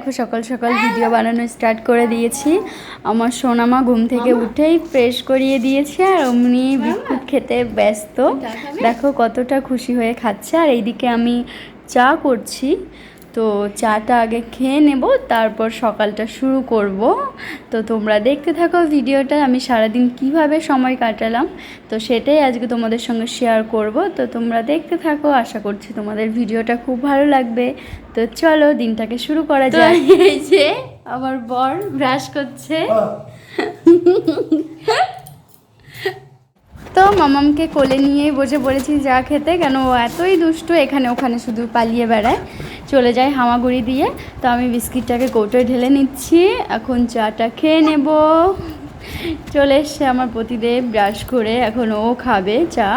দেখো, সকাল সকাল ভিডিও বানানো স্টার্ট করে দিয়েছি। আমার সোনামা ঘুম থেকে উঠেই ফ্রেশ করিয়ে দিয়েছে আর অমনি বিস্কুট খেতে ব্যস্ত। দেখো কতটা খুশি হয়ে খাচ্ছে। আর এইদিকে আমি চা করছি। তো চাটা আগে খেয়ে নেব তারপর সকালটা শুরু করব। তো তোমরা দেখতে থাকো ভিডিওটা আমি সারাদিন কীভাবে সময় কাটালাম। তো সেটাই আজকে তোমাদের সঙ্গে শেয়ার করব। তো তোমরা দেখতে থাকো আশা করছি তোমাদের ভিডিওটা খুব ভালো লাগবে। তো চলো দিনটাকে শুরু করা যায় এই যে আমার বর ব্রাশ করছে। তো মামামকে কোলে নিয়েই বসে পড়েছি যা খেতে কেন ও এতই দুষ্টু এখানে ওখানে শুধু পালিয়ে বেড়ায়। চলে যায় হামাগুড়ি দিয়ে। তো আমি বিস্কিটটাকে কৌটোয় ঢেলে নিচ্ছি। এখন চাটা খেয়ে নেব। চলে এসছে আমার প্রতিদেব ব্রাশ করে। এখন ও খাবে চা।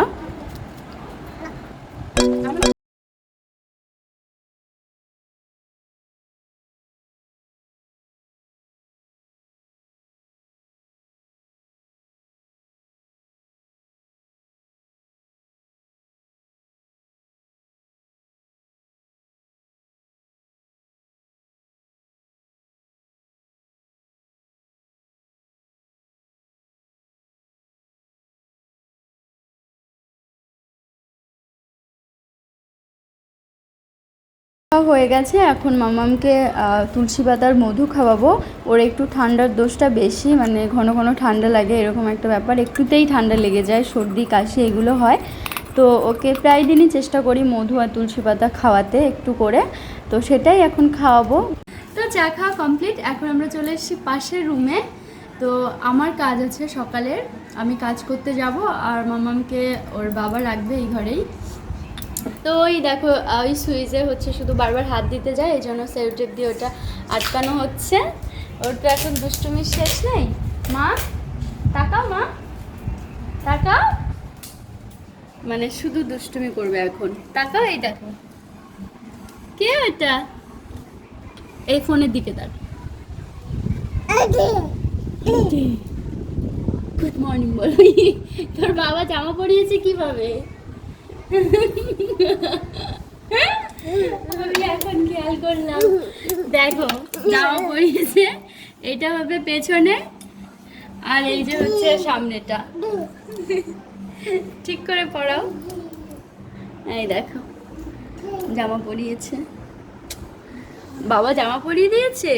হয়ে গেছে, এখন মামামকে তুলসী পাতার মধু খাওয়াবো। ওর একটু ঠান্ডার দোষটা বেশি মানে ঘন ঘন ঠান্ডা লাগে, এরকম একটা ব্যাপার। একটুতেই ঠান্ডা লেগে যায়, সর্দি, কাশি, এগুলো হয়। তো ওকে প্রায় দিনই চেষ্টা করি মধু আর তুলসী পাতা খাওয়াতে একটু করে। তো সেটাই এখন খাওয়াবো। তো চা খাওয়া কমপ্লিট, এখন আমরা চলে এসেছি পাশের রুমে। তো আমার কাজ আছে সকালের, আমি কাজ করতে যাব, আর মামামকে ওর বাবা রাখবে এই ঘরেই। তো ওই দেখো ওই সুইচে হচ্ছে শুধু বারবার হাত দিতে যায় এই জন্য সেলটেপ দিয়ে ওটা আটকানো হচ্ছে। ওর তো এখন দুষ্টুমির শেষ নেই? মা তাকাও মা তাকাও। মানে শুধু দুষ্টুমি করবে এখন। তাকাও এই দেখো। কে এটা এই ফোনের দিকে তার গুড মর্নিং বলো। তোর বাবা জামা পরিয়েছে কীভাবে? এখন খেয়াল করলাম দেখো, জামা পরিয়েছে। এটা হবে পেছনে, আর এই যে হচ্ছে সামনেটা। ঠিক করে পরাও এই দেখো, জামা পরিয়েছে। বাবা জামা পরিয়ে দিয়েছে?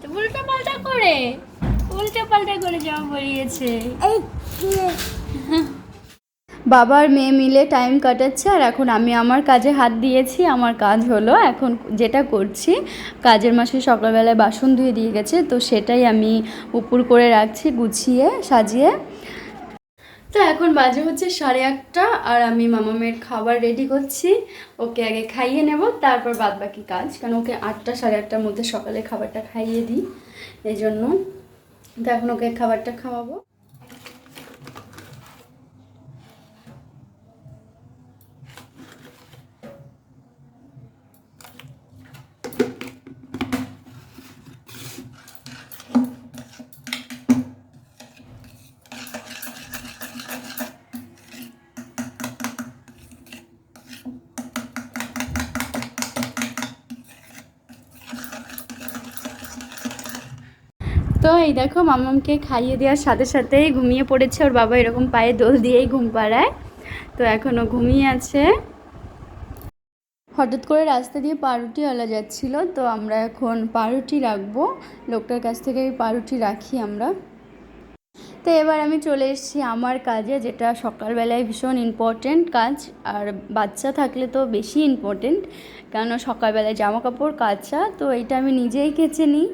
তো উল্টা পাল্টা করে। উল্টা পাল্টা করে জামা পরিয়েছে। বাবার মেয়ে মিলে টাইম কাটাচ্ছে আর এখন আমি আমার কাজে হাত দিয়েছি, আমার কাজ হলো এখন যেটা করছি, কাজের মাসে সকালবেলায় বাসন ধুয়ে দিয়ে গেছে, তো সেটাই আমি উপর করে রাখছি, গুছিয়ে, সাজিয়ে। তো এখন বাজে হচ্ছে সাড়ে আটটা আর আমি মামামের খাবার রেডি করছি, ওকে আগে খাইয়ে নেব, তারপর বাদ বাকি কাজ, কারণ ওকে আটটা, সাড়ে আটটার মধ্যে সকালে খাবারটা খাইয়ে দিই এই জন্য তো এখন ওকে খাবারটা খাওয়াবো তো এই দেখো মামামকে খাইয়ে দেওয়ার সাথে সাথে ঘুমিয়ে পড়েছে, ওর বাবা এরকম পায়ে দোল দিয়েই ঘুম পাড়ায়। তো এখনও ঘুমিয়ে আছে। হঠাৎ করে রাস্তা দিয়ে পাউরুটিওয়ালা যাচ্ছিল, তো আমরা এখন পাউরুটি রাখব। লোকটার কাছ থেকে পাউরুটি রাখি আমরা। তো এবার আমি চলে এসেছি আমার কাজে, যেটা সকালবেলায় ভীষণ ইম্পর্টেন্ট কাজ। আর বাচ্চা থাকলে তো বেশি ইম্পর্টেন্ট কেন সকালবেলায় জামা কাপড় কাচা, তো এটা আমি নিজেই কেচে নিই।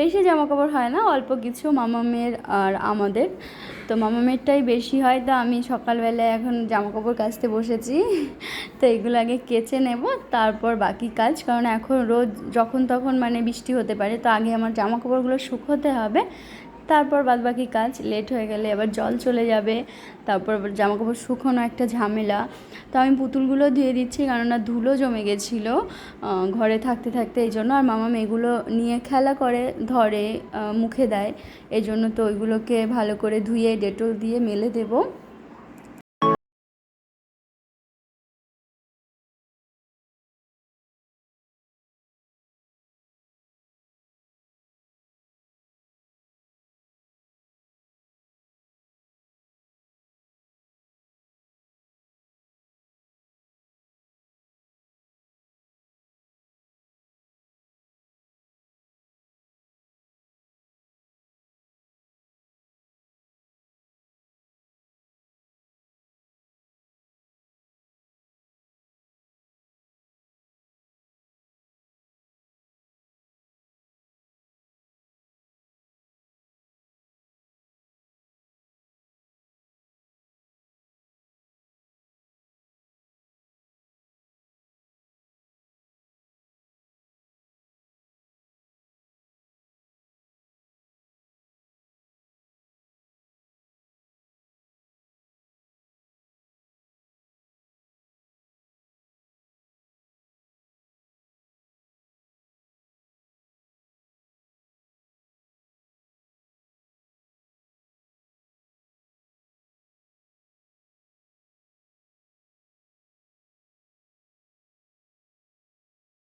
বেশি জামা কাপড় হয় না, অল্প কিছু মামামের আর আমাদের। তো মামামেরটাই বেশি হয়, তো আমি সকালবেলায় এখন জামা কাপড় কাচতে বসেছি। তো এগুলো আগে কেচে নেব, তারপর বাকি কাজ, কারণ এখন রোজ যখন তখন মানে বৃষ্টি হতে পারে, তো আগে আমার জামা কাপড়গুলো শুকোতে হবে। তারপর বাদবাকি কাজ লেট হয়ে গেলে আবার জল চলে যাবে। তারপর জামাকাপড় জামা কাপড় শুকোনো একটা ঝামেলা। তো আমি পুতুলগুলো ধুয়ে দিচ্ছি কেননা ধুলো জমে গেছিল ঘরে থাকতে থাকতে এই জন্য। আর মামা এগুলো নিয়ে খেলা করে, ধরে মুখে দেয়। এই জন্য তো ওইগুলোকে ভালো করে ধুয়ে, ডেটল দিয়ে মেলে দেবো।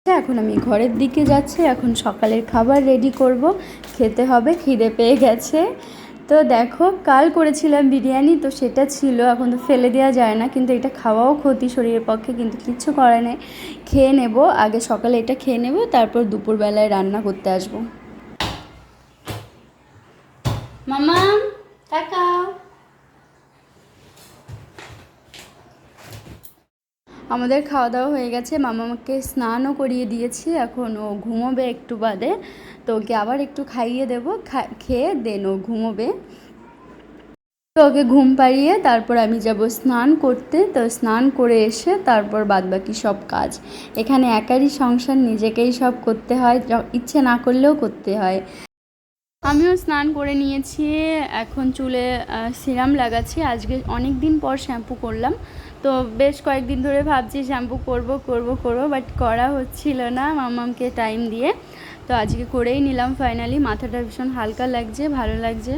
এখন আমি ঘরের দিকে যাচ্ছি, এখন সকালের খাবার রেডি করব। খেতে হবে, খিদে পেয়ে গেছে। তো দেখো, কাল করেছিলাম বিরিয়ানি, তো সেটা ছিল, এখন তো ফেলে দেওয়া যায় না, কিন্তু এটা খাওয়াও ক্ষতি শরীরের পক্ষে, কিন্তু কিচ্ছু করে নেই। খেয়ে নেব, আগে সকালে এটা খেয়ে নেব, তারপর দুপুরবেলায় রান্না করতে আসব মামা তাকাও আমাদের খাওয়া দাওয়া হয়ে গেছে। মামাকে স্নানও করিয়ে দিয়েছি। এখন ও ঘুমোবে একটু বাদে। তো ওকে আবার একটু খাইয়ে দেবো। খেয়ে দেন ও ঘুমোবে। তো ওকে ঘুম পাড়িয়ে তারপর আমি যাব স্নান করতে। তো স্নান করে এসে তারপর বাদবাকি সব কাজ। এখানে একারই সংসার, নিজেকেই সব করতে হয়। ইচ্ছে না করলেও করতে হয়। আমিও স্নান করে নিয়েছি। এখন চুলে সিরাম লাগাচ্ছি। আজকে অনেক দিন পর শ্যাম্পু করলাম। তো বেশ কয়েকদিন ধরে ভাবছি শ্যাম্পু করব করব করব বাট করা হচ্ছিল না মামামকে টাইম দিয়ে। তো আজকে করেই নিলাম ফাইনালি মাথাটা ভীষণ হালকা লাগছে, ভালো লাগছে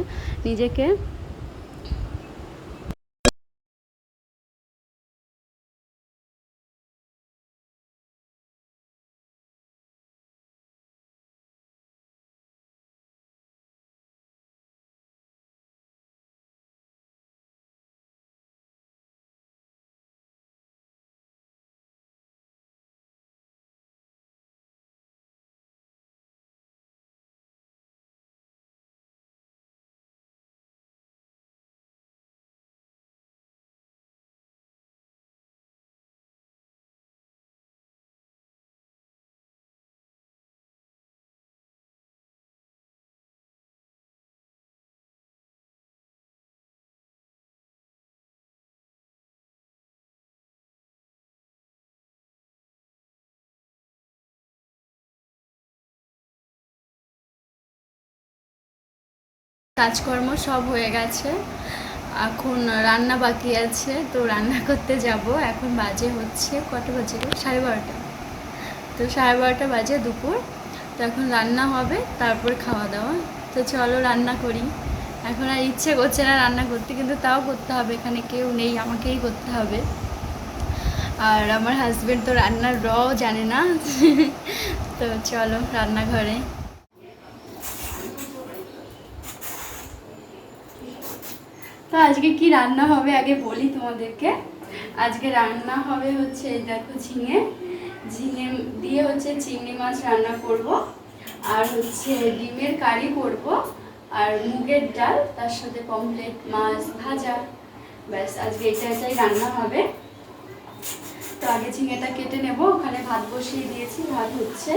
নিজেকে। কাজকর্ম সব হয়ে গেছে। এখন রান্না বাকি আছে, তো রান্না করতে যাব। এখন বাজে হচ্ছে কত বাজে সাড়ে বারোটা। তো সাড়ে বারোটা বাজে দুপুর। তো এখন রান্না হবে, তারপর খাওয়া দাওয়া। তো চলো রান্না করি। এখন আর ইচ্ছে করছে না রান্না করতে, কিন্তু তাও করতে হবে। এখানে কেউ নেই, আমাকেই করতে হবে। আর আমার হাজব্যান্ড তো রান্নার রও জানে না। তো চলো রান্নাঘরে। তো আজকে কি রান্না হবে আগে বলি তোমাদেরকে? আজকে রান্না হবে হচ্ছে দেখো ঝিঙে। ঝিঙে দিয়ে হচ্ছে চিংড়ি মাছ রান্না করব। আর হচ্ছে ডিমের কারি করব। আর মুগের ডাল, তার সাথে পমপ্লেট মাছ ভাজা। ব্যাস, আজকে এটা এটাই রান্না হবে। তো আগে ঝিঙেটা কেটে নেব। ওখানে ভাত বসিয়ে দিয়েছি, ভাত হচ্ছে।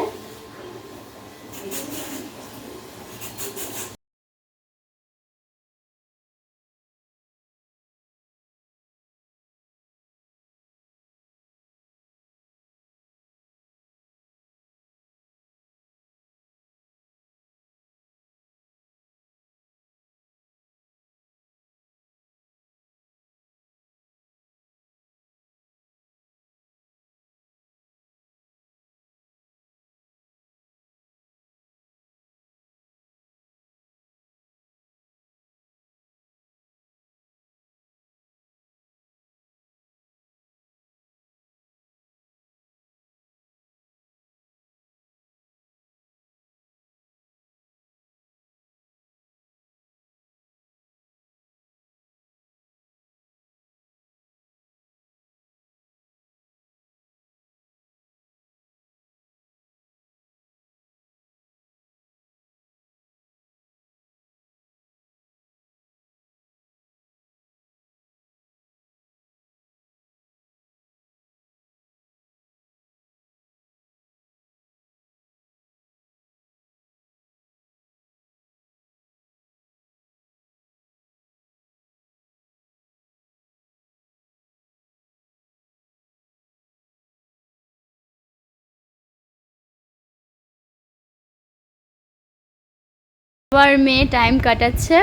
বাবার মেয়ে টাইম কাটাচ্ছে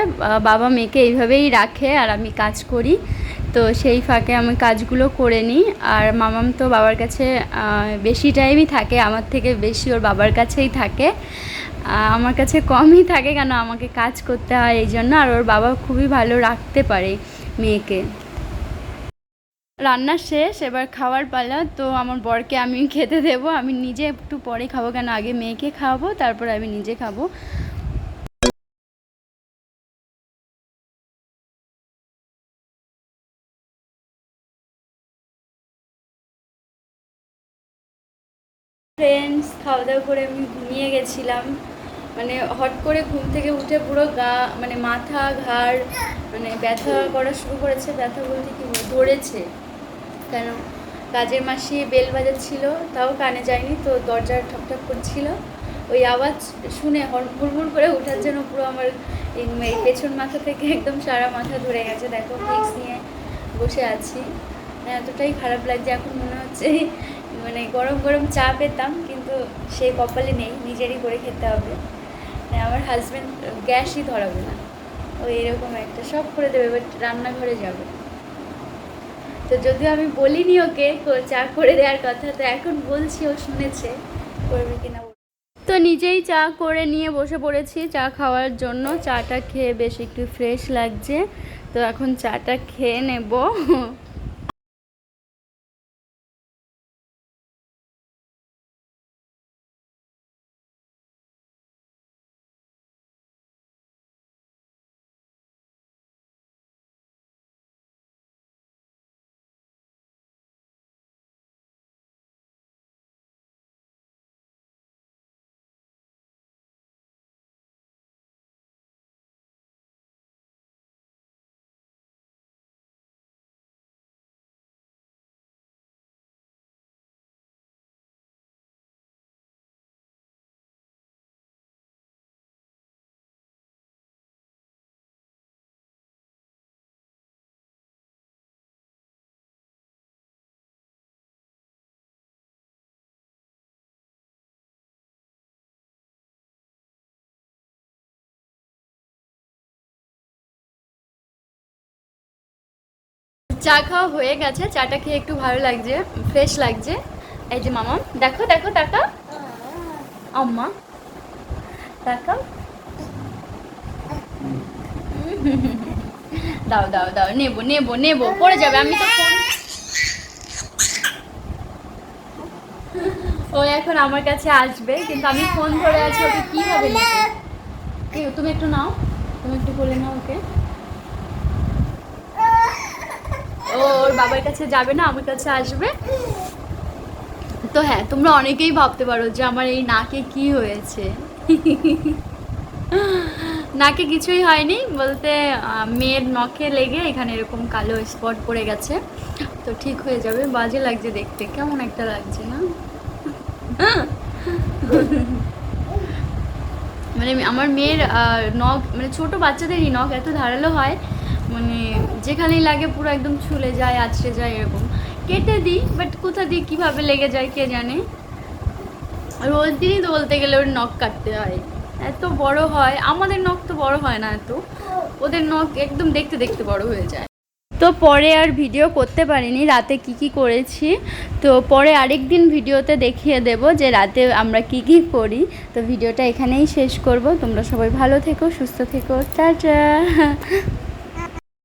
বাবা মেয়েকে এইভাবেই রাখে আর আমি কাজ করি। তো সেই ফাঁকে আমি কাজগুলো করে নিই আর মামাম তো বাবার কাছে বেশি টাইমই থাকে, আমার থেকে বেশি ওর বাবার কাছেই থাকে। আমার কাছে কমই থাকে কেন আমাকে কাজ করতে হয় এই জন্য আর ওর বাবা খুবই ভালো রাখতে পারে মেয়েকে। রান্না শেষ, এবার খাওয়ার পালা, তো আমার বরকে আমি খেতে দেবো। আমি নিজে একটু পরে খাব কেন? আগে মেয়েকে খাওয়াবো, তারপর আমি নিজে খাব। ফ্রেন্ডস খাওয়া দাওয়া করে আমি ঘুমিয়ে গেছিলাম। মানে হট করে ঘুম থেকে উঠে পুরো গা মানে মাথা, ঘাড় মানে ব্যথা করা শুরু করেছে। ব্যথা বলতে কি ধরেছে। কেন? কাজের মাসি বেল বাজাচ্ছিল, তাও কানে যায়নি, তো দরজা ঠকঠক করছিল। ওই আওয়াজ শুনে হুড়মুড় করে ওঠার জন্য পুরো আমার এই এই পেছন মাথা থেকে একদম সারা মাথা ধরে গেছে। দেখো ফিক্স নিয়ে বসে আছি। মানে এতটাই খারাপ লাগছে, এখন মনে হচ্ছে মানে গরম গরম চা পেতাম, কিন্তু সে কপালে নেই, নিজেরই করে খেতে হবে। মানে আমার হাজব্যান্ড গ্যাসই ধরাবে না। ও এরকম একটা, সব করে দেবে বাট রান্নাঘরে যাবে। তো যদিও আমি বলিনি ওকে চা করে দেওয়ার কথা, তো এখন বলছি, ও শুনেছে, করবে কিনা তো নিজেই চা করে নিয়ে বসে পড়েছি, চা খাওয়ার জন্য। চাটা খেয়ে বেশ একটু ফ্রেশ লাগছে। তো এখন চাটা খেয়ে নেব। চা খাওয়া হয়ে গেছে, চাটা খেয়ে একটু ভালো লাগছে ফ্রেশ লাগছে। এই যে মামা, দেখো দেখো টাকা আম্মা টাকা দাও দাও দাও, নেব নেব নেব, পড়ে যাবে, আমি তো ফোন ও এখন আমার কাছে আসবে, কিন্তু আমি ফোন ধরে আছি, ওকে কীভাবে নেব? তুমি একটু নাও, তুমি একটু বলে নাও ওকে ও ওর বাবার কাছে যাবে না, আমার কাছে আসবে। তো হ্যাঁ তোমরা অনেকেই ভাবতে পারো যে আমার এই নাকে কি হয়েছে। নাকে কিছুই হয়নি, বলতে মেয়ের নখে লেগে এখানে এরকম কালো স্পট পড়ে গেছে। তো ঠিক হয়ে যাবে, বাজে লাগছে দেখতে, কেমন একটা লাগছে না? মানে আমার মেয়ের নখ মানে ছোট বাচ্চাদেরই নখ এত ধারালো হয় মানে যেখানেই লাগে পুরো একদম ছুলে যায়, আছড়ে যায় এরকম। কেটে দিই বাট কোথা দিয়ে কীভাবে লেগে যায় কে জানে? রোজ দিনই বলতে গেলে ওর নখ কাটতে হয়। এত বড় হয়, আমাদের নখ তো বড় হয় না এত। ওদের নখ একদম দেখতে দেখতে বড় হয়ে যায়। তো পরে আর ভিডিও করতে পারিনি, রাতে কি কি করেছি। তো পরে আরেক দিন ভিডিওতে দেখিয়ে দেব যে রাতে আমরা কি কি করি। তো ভিডিওটা এখানেই শেষ করব। তোমরা সবাই ভালো থেকো, সুস্থ থেকো। টাটা!